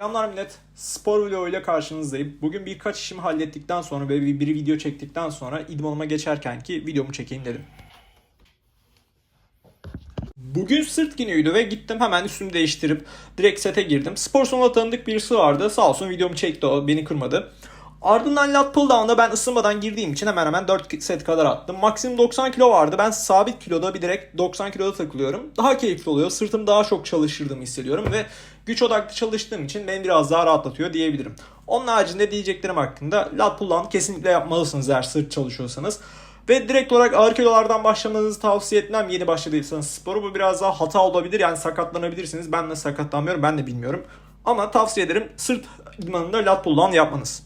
Selamlar millet. Spor vlogu ile karşınızdayım. Bugün birkaç işimi hallettikten sonra ve bir, bir video çektikten sonra idmanıma geçerken ki videomu çekeyim dedim. Bugün sırt günüydü ve gittim hemen üstümü değiştirip direkt sete girdim. Spor salonunda tanıdık birisi vardı. Sağ olsun videomu çekti o. Beni kırmadı. Ardından lat pull down'da ben ısınmadan girdiğim için hemen hemen 4 set kadar attım. Maksimum 90 kilo vardı. Ben sabit kiloda bir direkt 90 kiloda takılıyorum. Daha keyifli oluyor. Sırtım daha çok çalıştırdığımı hissediyorum ve güç odaklı çalıştığım için beni biraz daha rahatlatıyor diyebilirim. Onun haricinde diyeceklerim hakkında lat pull kesinlikle yapmalısınız eğer sırt çalışıyorsanız. Ve direkt olarak ağır kilolardan başlamanızı tavsiye etmem yeni başladıysanız sporu. Bu biraz daha hata olabilir yani sakatlanabilirsiniz. Ben de sakatlanmıyorum ben de bilmiyorum. Ama tavsiye ederim sırt idmanında lat pull yapmanız.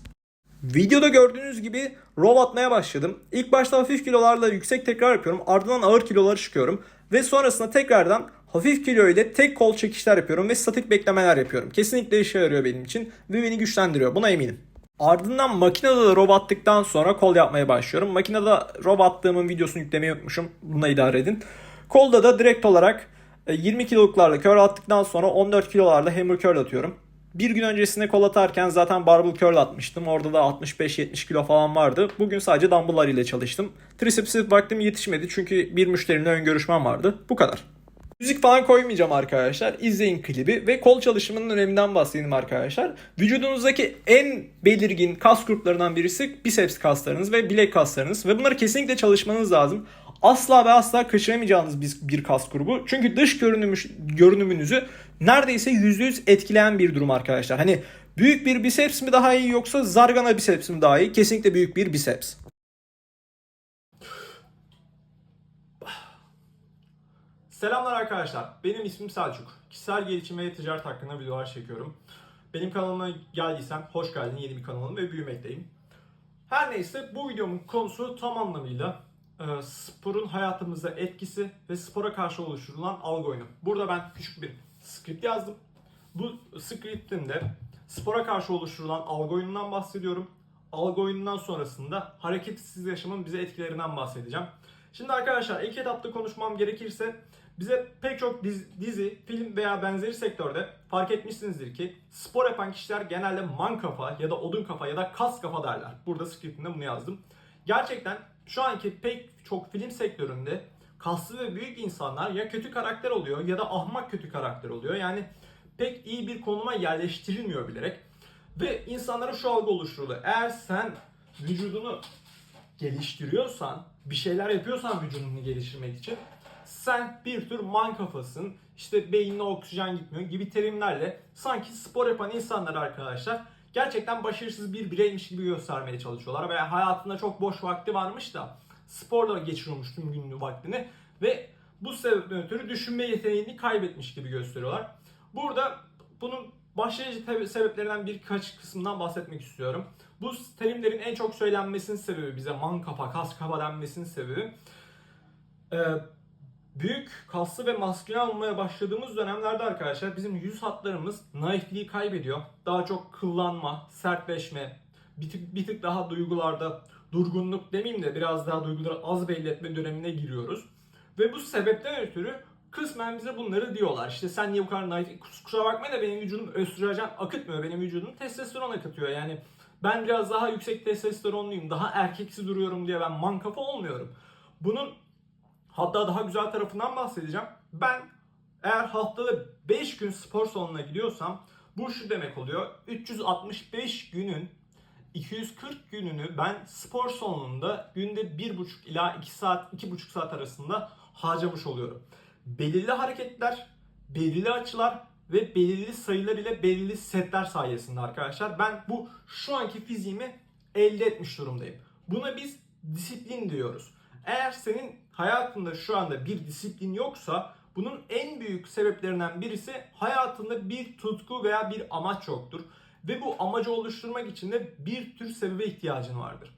Videoda gördüğünüz gibi row atmaya başladım. İlk başta hafif kilolarla yüksek tekrar yapıyorum. Ardından ağır kiloları çıkıyorum. Ve sonrasında tekrardan hafif kilo ile tek kol çekişler yapıyorum ve statik beklemeler yapıyorum. Kesinlikle işe yarıyor benim için ve beni güçlendiriyor. Buna eminim. Ardından makinede de row attıktan sonra kol yapmaya başlıyorum. Makinede row attığımın videosunu yüklemeyi unutmuşum. Buna idare edin. Kolda da direkt olarak e, 20 kiloluklarla curl attıktan sonra 14 kilolarla hammer curl atıyorum. Bir gün öncesinde kol atarken zaten barbell curl atmıştım. Orada da 65-70 kilo falan vardı. Bugün sadece dumbbell'lar ile çalıştım. Triceps'e vaktim yetişmedi çünkü bir müşterimle ön görüşmem vardı. Bu kadar. Müzik falan koymayacağım arkadaşlar. İzleyin klibi ve kol çalışımının öneminden bahsedeyim arkadaşlar. Vücudunuzdaki en belirgin kas gruplarından birisi biceps kaslarınız ve bilek kaslarınız ve bunları kesinlikle çalışmanız lazım. Asla ve asla kaçıramayacağınız bir, bir kas grubu. Çünkü dış görünümü, görünümünüzü neredeyse %100 etkileyen bir durum arkadaşlar. Hani büyük bir biceps mi daha iyi yoksa zargana biceps mi daha iyi? Kesinlikle büyük bir biceps. Selamlar arkadaşlar. Benim ismim Selçuk. Kişisel gelişim ve ticaret hakkında videolar çekiyorum. Benim kanalıma geldiysen hoş geldin. Yeni bir kanalım ve büyümekteyim. Her neyse bu videomun konusu tam anlamıyla e, sporun hayatımıza etkisi ve spora karşı oluşturulan algı oyunu. Burada ben küçük bir script yazdım. Bu scriptimde spora karşı oluşturulan algı oyunundan bahsediyorum. Algı oyunundan sonrasında hareketsiz yaşamın bize etkilerinden bahsedeceğim. Şimdi arkadaşlar ilk etapta konuşmam gerekirse bize pek çok dizi, dizi, film veya benzeri sektörde fark etmişsinizdir ki spor yapan kişiler genelde man kafa ya da odun kafa ya da kas kafa derler. Burada scriptimde bunu yazdım. Gerçekten şu anki pek çok film sektöründe kaslı ve büyük insanlar ya kötü karakter oluyor ya da ahmak kötü karakter oluyor. Yani pek iyi bir konuma yerleştirilmiyor bilerek. Ve insanlara şu algı oluşturuluyor. Eğer sen vücudunu geliştiriyorsan, bir şeyler yapıyorsan vücudunu geliştirmek için sen bir tür man kafasın, işte beynine oksijen gitmiyor gibi terimlerle sanki spor yapan insanlar arkadaşlar gerçekten başarısız bir bireymiş gibi göstermeye çalışıyorlar. Veya hayatında çok boş vakti varmış da sporla geçiriyormuş tüm günlük vaktini ve bu sebepten ötürü düşünme yeteneğini kaybetmiş gibi gösteriyorlar. Burada bunun te- sebeplerinden birkaç kısımdan bahsetmek istiyorum. Bu terimlerin en çok söylenmesinin sebebi bize man kafa, kas kafa denmesinin sebebi e, büyük kaslı ve maskülen olmaya başladığımız dönemlerde arkadaşlar bizim yüz hatlarımız naifliği kaybediyor. Daha çok kıllanma, sertleşme, bir tık, bir tık daha duygularda durgunluk demeyeyim de biraz daha duyguları az belli etme dönemine giriyoruz. Ve bu sebepten ötürü kısmen bize bunları diyorlar. İşte sen niye bu kadar naif... Kusura bakma da benim vücudum östrojen akıtmıyor. Benim vücudum testosteron akıtıyor. Yani ben biraz daha yüksek testosteronluyum. Daha erkeksi duruyorum diye ben man kafa olmuyorum. Bunun hatta daha güzel tarafından bahsedeceğim. Ben eğer haftada 5 gün spor salonuna gidiyorsam bu şu demek oluyor. 365 günün 240 gününü ben spor salonunda günde 1,5 ila 2 saat, 2,5 saat arasında harcamış oluyorum. Belirli hareketler, belirli açılar ve belirli sayılar ile belirli setler sayesinde arkadaşlar ben bu şu anki fiziğimi elde etmiş durumdayım. Buna biz disiplin diyoruz. Eğer senin hayatında şu anda bir disiplin yoksa bunun en büyük sebeplerinden birisi hayatında bir tutku veya bir amaç yoktur. Ve bu amacı oluşturmak için de bir tür sebebe ihtiyacın vardır.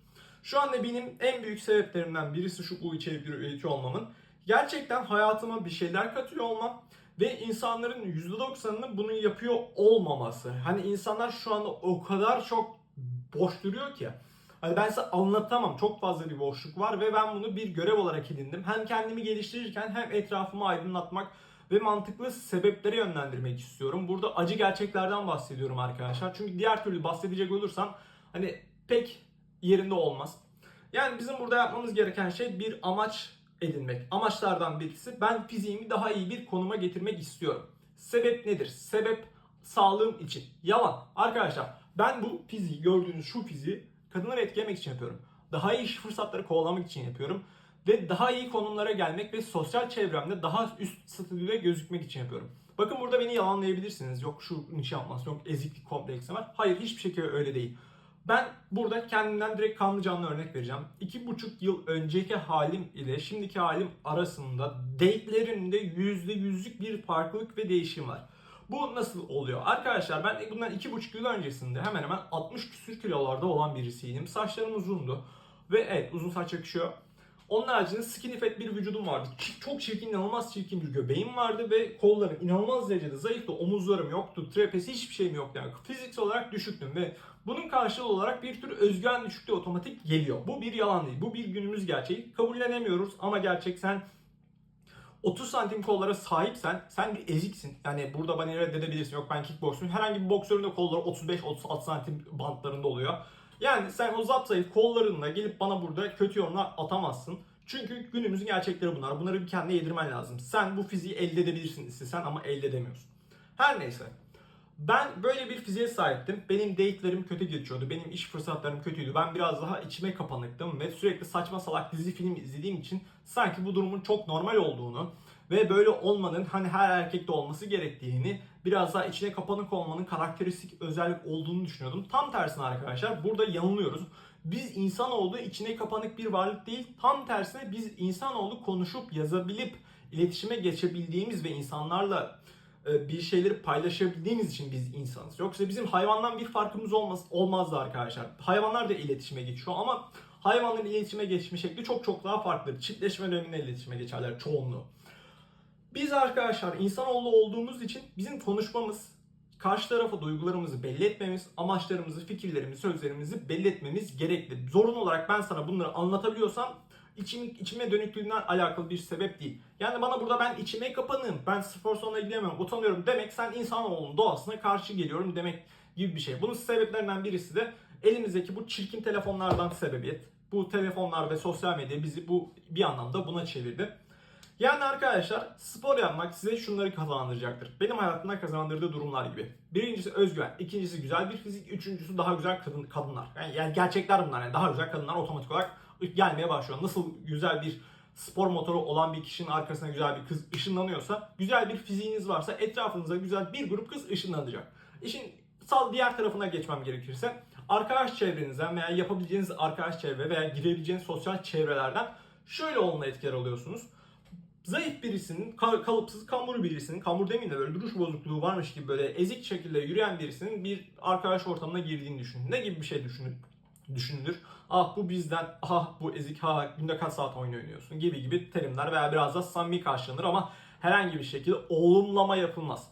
Şu anda benim en büyük sebeplerimden birisi şu bu içerikleri üretiyor olmamın. Gerçekten hayatıma bir şeyler katıyor olmam ve insanların %90'ının bunu yapıyor olmaması. Hani insanlar şu anda o kadar çok boş duruyor ki. Hani ben size anlatamam. Çok fazla bir boşluk var ve ben bunu bir görev olarak edindim. Hem kendimi geliştirirken hem etrafımı aydınlatmak ve mantıklı sebeplere yönlendirmek istiyorum. Burada acı gerçeklerden bahsediyorum arkadaşlar. Çünkü diğer türlü bahsedecek olursam hani pek yerinde olmaz. Yani bizim burada yapmamız gereken şey bir amaç edinmek. Amaçlardan birisi ben fiziğimi daha iyi bir konuma getirmek istiyorum. Sebep nedir? Sebep sağlığım için. Yalan. Arkadaşlar ben bu fiziği gördüğünüz şu fiziği kadınları etkilemek için yapıyorum. Daha iyi iş fırsatları kovalamak için yapıyorum. Ve daha iyi konumlara gelmek ve sosyal çevremde daha üst statüde gözükmek için yapıyorum. Bakın burada beni yalanlayabilirsiniz. Yok şu yapması, yok eziklik kompleksi var. Hayır hiçbir şekilde öyle değil. Ben burada kendimden direkt kanlı canlı örnek vereceğim. İki buçuk yıl önceki halim ile şimdiki halim arasında date'lerimde yüzde yüzlük bir farklılık ve değişim var. Bu nasıl oluyor? Arkadaşlar ben bundan iki buçuk yıl öncesinde hemen hemen 60 küsür kilolarda olan birisiydim. Saçlarım uzundu. Ve evet uzun saç yakışıyor. Onun haricinde skinny fat bir vücudum vardı. Çok çirkin, inanılmaz çirkin bir göbeğim vardı ve kollarım inanılmaz derecede zayıftı. Omuzlarım yoktu, trapezi hiçbir şeyim yoktu. Yani fiziksel olarak düşüktüm ve bunun karşılığı olarak bir tür özgüven düşüklüğü otomatik geliyor. Bu bir yalan değil. Bu bir günümüz gerçeği. Kabullenemiyoruz ama gerçek sen 30 santim kollara sahipsen sen bir eziksin. Yani burada bana reddedebilirsin. Yok ben kickboksçuyum. Herhangi bir boksörün de kolları 35-36 santim bantlarında oluyor. Yani sen o zap zayıf kollarınla gelip bana burada kötü yorumlar atamazsın. Çünkü günümüzün gerçekleri bunlar. Bunları bir kendine yedirmen lazım. Sen bu fiziği elde edebilirsin istesen ama elde edemiyorsun. Her neyse. Ben böyle bir fiziğe sahiptim. Benim date'lerim kötü geçiyordu. Benim iş fırsatlarım kötüydü. Ben biraz daha içime kapanıktım ve sürekli saçma salak dizi film izlediğim için sanki bu durumun çok normal olduğunu ve böyle olmanın hani her erkekte olması gerektiğini, biraz daha içine kapanık olmanın karakteristik özellik olduğunu düşünüyordum. Tam tersine arkadaşlar burada yanılıyoruz. Biz insanoğlu içine kapanık bir varlık değil, tam tersine biz insanoğlu konuşup yazabilip iletişime geçebildiğimiz ve insanlarla e, bir şeyleri paylaşabildiğimiz için biz insanız. Yoksa bizim hayvandan bir farkımız olmaz, olmazdı arkadaşlar. Hayvanlar da iletişime geçiyor ama hayvanların iletişime geçme şekli çok çok daha farklı. Çiftleşme döneminde iletişime geçerler çoğunluğu. Biz arkadaşlar insanoğlu olduğumuz için bizim konuşmamız, karşı tarafa duygularımızı belli etmemiz, amaçlarımızı, fikirlerimizi, sözlerimizi belli etmemiz gerekli. Zorunlu olarak ben sana bunları anlatabiliyorsam içim, içime dönüklüğünden alakalı bir sebep değil. Yani bana burada ben içime kapanığım, ben spor salonuna gidemiyorum, utanıyorum demek sen insanoğlunun doğasına karşı geliyorum demek gibi bir şey. Bunun sebeplerinden birisi de elimizdeki bu çirkin telefonlardan sebebiyet. Bu telefonlar ve sosyal medya bizi bu bir anlamda buna çevirdi. Yani arkadaşlar spor yapmak size şunları kazandıracaktır. Benim hayatımda kazandırdığı durumlar gibi. Birincisi özgüven, ikincisi güzel bir fizik, üçüncüsü daha güzel kadın, kadınlar. Yani, yani gerçekler bunlar yani daha güzel kadınlar otomatik olarak gelmeye başlıyor. Nasıl güzel bir spor motoru olan bir kişinin arkasına güzel bir kız ışınlanıyorsa, güzel bir fiziğiniz varsa etrafınıza güzel bir grup kız ışınlanacak. İşin sal diğer tarafına geçmem gerekirse arkadaş çevrenizden veya yapabileceğiniz arkadaş çevre veya girebileceğiniz sosyal çevrelerden şöyle olumlu etkiler alıyorsunuz zayıf birisinin, ka- kalıpsız, kambur birisinin, kambur demeyeyim de böyle duruş bozukluğu varmış gibi böyle ezik şekilde yürüyen birisinin bir arkadaş ortamına girdiğini düşünün. Ne gibi bir şey düşünün, düşünülür? Ah bu bizden, ah bu ezik, ha günde kaç saat oyun oynuyorsun gibi gibi terimler veya biraz da samimi karşılanır ama herhangi bir şekilde olumlama yapılmaz.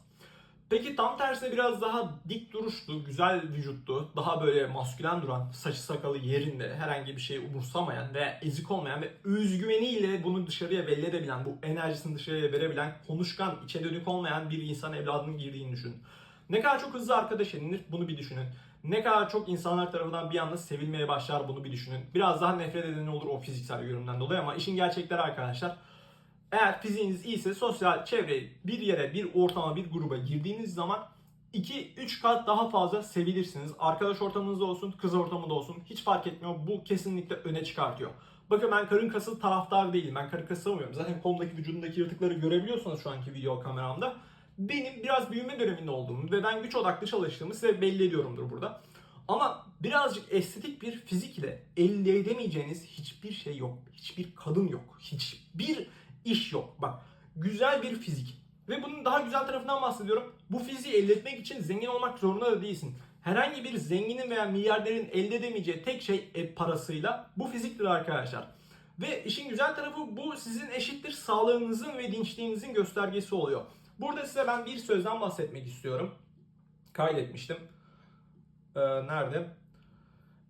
Peki tam tersine biraz daha dik duruşlu, güzel vücutlu, daha böyle maskülen duran, saçı sakalı yerinde, herhangi bir şeyi umursamayan ve ezik olmayan ve özgüveniyle bunu dışarıya belli edebilen, bu enerjisini dışarıya verebilen, konuşkan, içe dönük olmayan bir insan evladının girdiğini düşünün. Ne kadar çok hızlı arkadaş edinir bunu bir düşünün. Ne kadar çok insanlar tarafından bir anda sevilmeye başlar bunu bir düşünün. Biraz daha nefret eden olur o fiziksel görünümden dolayı ama işin gerçekleri arkadaşlar eğer fiziğiniz iyiyse sosyal çevreye bir yere, bir ortama, bir gruba girdiğiniz zaman 2-3 kat daha fazla sevilirsiniz. Arkadaş ortamınızda olsun, kız ortamında olsun hiç fark etmiyor. Bu kesinlikle öne çıkartıyor. Bakın ben karın kası taraftar değilim. Ben karın kası savunmuyorum. Zaten kolumdaki vücudumdaki yırtıkları görebiliyorsunuz şu anki video kameramda. Benim biraz büyüme döneminde olduğumu ve ben güç odaklı çalıştığımı size belli ediyorumdur burada. Ama birazcık estetik bir fizik ile elde edemeyeceğiniz hiçbir şey yok. Hiçbir kadın yok. Hiçbir iş yok. Bak güzel bir fizik. Ve bunun daha güzel tarafından bahsediyorum. Bu fiziği elde etmek için zengin olmak zorunda da değilsin. Herhangi bir zenginin veya milyarderin elde edemeyeceği tek şey e, parasıyla bu fiziktir arkadaşlar. Ve işin güzel tarafı bu sizin eşittir sağlığınızın ve dinçliğinizin göstergesi oluyor. Burada size ben bir sözden bahsetmek istiyorum. Kaydetmiştim. Ee, nerede?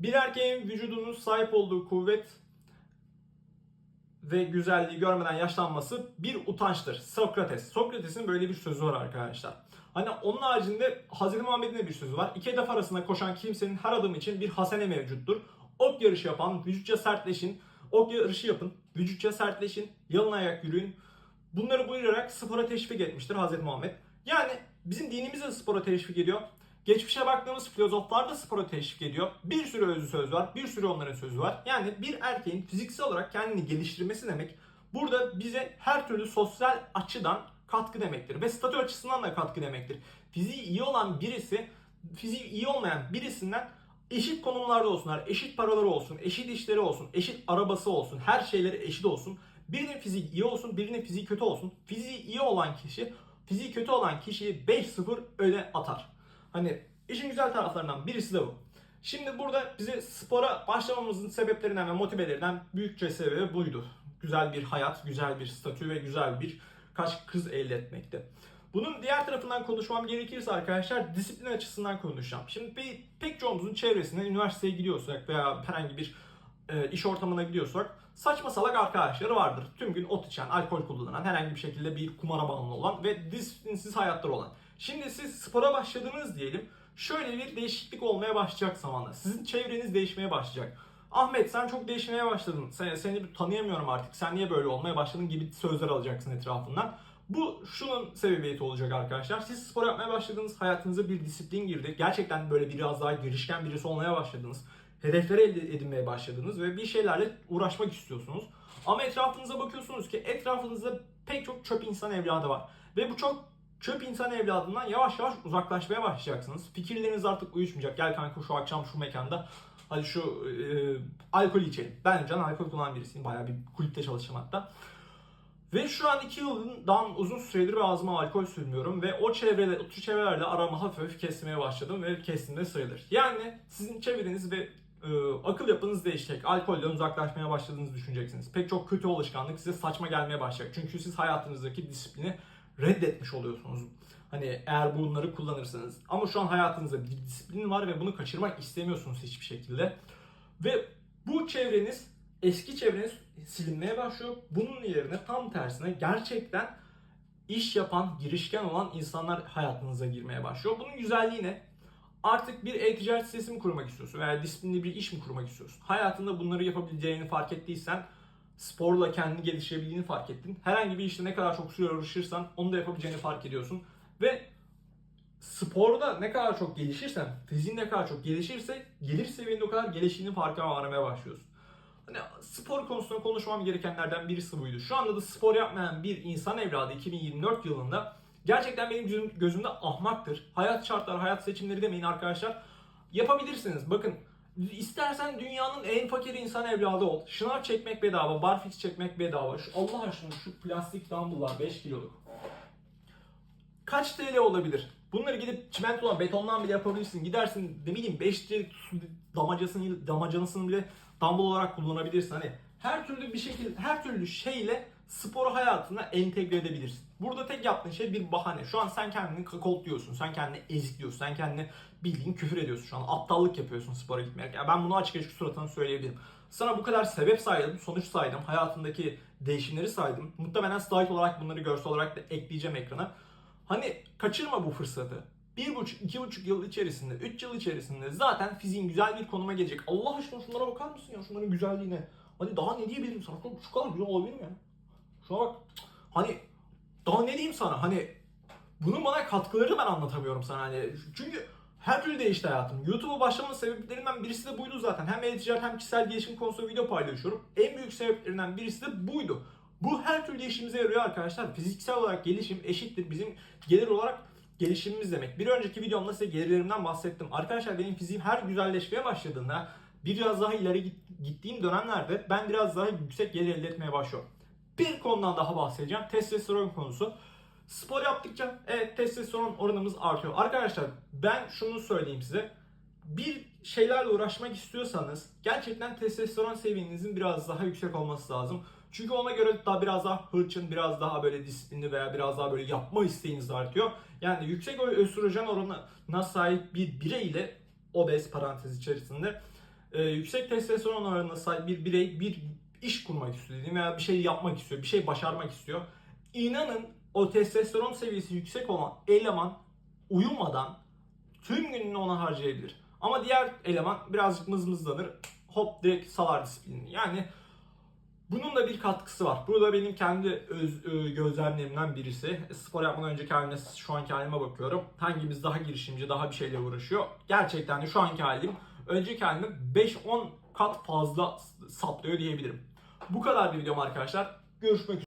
Bir erkeğin vücudunun sahip olduğu kuvvet ve güzelliği görmeden yaşlanması bir utançtır. Sokrates. Sokrates'in böyle bir sözü var arkadaşlar. Hani onun haricinde Hazreti Muhammed'in de bir sözü var. İki hedef arasında koşan kimsenin her adım için bir hasene mevcuttur. Ok yarışı yapan, vücutça sertleşin. Ok yarışı yapın, vücutça sertleşin, yalın ayak yürüyün. Bunları buyurarak spora teşvik etmiştir Hazreti Muhammed. Yani bizim dinimiz de spora teşvik ediyor. Geçmişe baktığımız filozoflar da spora teşvik ediyor. Bir sürü özlü söz var, bir sürü onların sözü var. Yani bir erkeğin fiziksel olarak kendini geliştirmesi demek burada bize her türlü sosyal açıdan katkı demektir. Ve statü açısından da katkı demektir. Fiziği iyi olan birisi, fiziği iyi olmayan birisinden eşit konumlarda olsunlar, eşit paraları olsun, eşit işleri olsun, eşit arabası olsun, her şeyleri eşit olsun. Birinin fiziği iyi olsun, birinin fiziği kötü olsun. Fiziği iyi olan kişi, fiziği kötü olan kişiyi 5-0 öne atar. Hani işin güzel taraflarından birisi de bu. Şimdi burada bize spora başlamamızın sebeplerinden ve motivelerinden büyükçe sebebi buydu. Güzel bir hayat, güzel bir statü ve güzel bir kaç kız elde etmekte. Bunun diğer tarafından konuşmam gerekirse arkadaşlar disiplin açısından konuşacağım. Şimdi bir, pek çoğumuzun çevresinde üniversiteye gidiyorsak veya herhangi bir e, iş ortamına gidiyorsak saçma salak arkadaşları vardır. Tüm gün ot içen, alkol kullanan, herhangi bir şekilde bir kumara bağımlı olan ve disiplinsiz hayatları olan. Şimdi siz spora başladınız diyelim. Şöyle bir değişiklik olmaya başlayacak zamanla. Sizin çevreniz değişmeye başlayacak. Ahmet sen çok değişmeye başladın. Sen, seni bir tanıyamıyorum artık. Sen niye böyle olmaya başladın gibi sözler alacaksın etrafından. Bu şunun sebebiyeti olacak arkadaşlar. Siz spor yapmaya başladınız. Hayatınıza bir disiplin girdi. Gerçekten böyle biraz daha girişken birisi olmaya başladınız. Hedefleri elde edinmeye başladınız ve bir şeylerle uğraşmak istiyorsunuz. Ama etrafınıza bakıyorsunuz ki etrafınızda pek çok çöp insan evladı var. Ve bu çok çöp insan evladından yavaş yavaş uzaklaşmaya başlayacaksınız. Fikirleriniz artık uyuşmayacak. Gel kanka şu akşam şu mekanda hadi şu e, alkol içelim. Ben can alkol kullanan birisiyim. Bayağı bir kulüpte çalışacağım hatta. Ve şu an 2 yıldan uzun süredir ve ağzıma alkol sürmüyorum ve o çevrede, o tür çevrelerle aramı hafif hafif kesmeye başladım ve kestimde sayılır. Yani sizin çevreniz ve e, akıl yapınız değişecek. Alkolden uzaklaşmaya başladığınızı düşüneceksiniz. Pek çok kötü alışkanlık size saçma gelmeye başlayacak. Çünkü siz hayatınızdaki disiplini reddetmiş oluyorsunuz. Hani eğer bunları kullanırsanız. Ama şu an hayatınızda bir disiplin var ve bunu kaçırmak istemiyorsunuz hiçbir şekilde. Ve bu çevreniz, eski çevreniz silinmeye başlıyor. Bunun yerine tam tersine gerçekten iş yapan, girişken olan insanlar hayatınıza girmeye başlıyor. Bunun güzelliği ne? Artık bir e-ticaret sitesi mi kurmak istiyorsun veya disiplinli bir iş mi kurmak istiyorsun? Hayatında bunları yapabileceğini fark ettiysen sporla kendini geliştirebildiğini fark ettin. Herhangi bir işte ne kadar çok süre uğraşırsan onu da yapabileceğini fark ediyorsun. Ve sporda ne kadar çok gelişirsen, fiziğin ne kadar çok gelişirse gelir seviyende o kadar geliştiğini farkına varmaya başlıyorsun. Hani spor konusunda konuşmam gerekenlerden birisi buydu. Şu anda da spor yapmayan bir insan evladı 2024 yılında gerçekten benim gözüm- gözümde ahmaktır. Hayat şartları, hayat seçimleri demeyin arkadaşlar. Yapabilirsiniz. Bakın İstersen dünyanın en fakir insan evladı ol. Şınav çekmek bedava, barfix çekmek bedava. Şu Allah aşkına şu plastik dumbbell'lar 5 kiloluk. Kaç TL olabilir? Bunları gidip çimentodan, betondan bile yapabilirsin. Gidersin ne bileyim 5 litrelik su damacasını, damacanasını bile dumbbell olarak kullanabilirsin. Hani her türlü bir şekilde, her türlü şeyle sporu hayatına entegre edebilirsin. Burada tek yaptığın şey bir bahane. Şu an sen kendini kakol diyorsun, sen kendini ezik diyorsun, sen kendini bildiğin küfür ediyorsun şu an. Aptallık yapıyorsun spora gitmeyerek. Ya ben bunu açık açık suratına söyleyebilirim. Sana bu kadar sebep saydım, sonuç saydım, hayatındaki değişimleri saydım. Muhtemelen slide olarak bunları görsel olarak da ekleyeceğim ekrana. Hani kaçırma bu fırsatı. Bir buçuk, iki buçuk yıl içerisinde, üç yıl içerisinde zaten fiziğin güzel bir konuma gelecek. Allah aşkına şunlara bakar mısın ya şunların güzelliğine? Hadi daha ne diyebilirim sana? Şu kadar güzel olabilir mi ya? Şuna bak. Hani daha ne diyeyim sana? Hani bunun bana katkılarını ben anlatamıyorum sana hani. Çünkü her türlü değişti hayatım. YouTube'a başlamamın sebeplerinden birisi de buydu zaten. Hem e-ticaret hem kişisel gelişim konusunda video paylaşıyorum. En büyük sebeplerinden birisi de buydu. Bu her türlü işimize yarıyor arkadaşlar. Fiziksel olarak gelişim eşittir bizim gelir olarak gelişimimiz demek. Bir önceki videomda size gelirlerimden bahsettim. Arkadaşlar benim fiziğim her güzelleşmeye başladığında biraz daha ileri git- gittiğim dönemlerde ben biraz daha yüksek gelir elde etmeye başlıyorum. Bir konudan daha bahsedeceğim. Testosteron konusu. Spor yaptıkça evet testosteron oranımız artıyor. Arkadaşlar ben şunu söyleyeyim size. Bir şeylerle uğraşmak istiyorsanız gerçekten testosteron seviyenizin biraz daha yüksek olması lazım. Çünkü ona göre daha biraz daha hırçın, biraz daha böyle disiplinli veya biraz daha böyle yapma isteğiniz artıyor. Yani yüksek östrojen oranına sahip bir birey ile obez parantez içerisinde e, yüksek testosteron oranına sahip bir birey bir iş kurmak istiyor dediğim veya bir şey yapmak istiyor, bir şey başarmak istiyor. İnanın o testosteron seviyesi yüksek olan eleman uyumadan tüm gününü ona harcayabilir. Ama diğer eleman birazcık mızmızlanır. Hop direkt salar disiplinini. Yani bunun da bir katkısı var. Bu da benim kendi öz, ö, gözlemlerimden birisi. Spor yapmadan önce kendime, şu anki halime bakıyorum. Hangimiz daha girişimci, daha bir şeyle uğraşıyor. Gerçekten de şu anki halim, önceki halime 5-10 kat fazla saplıyor diyebilirim. Bu kadar bir videom arkadaşlar. Görüşmek üzere.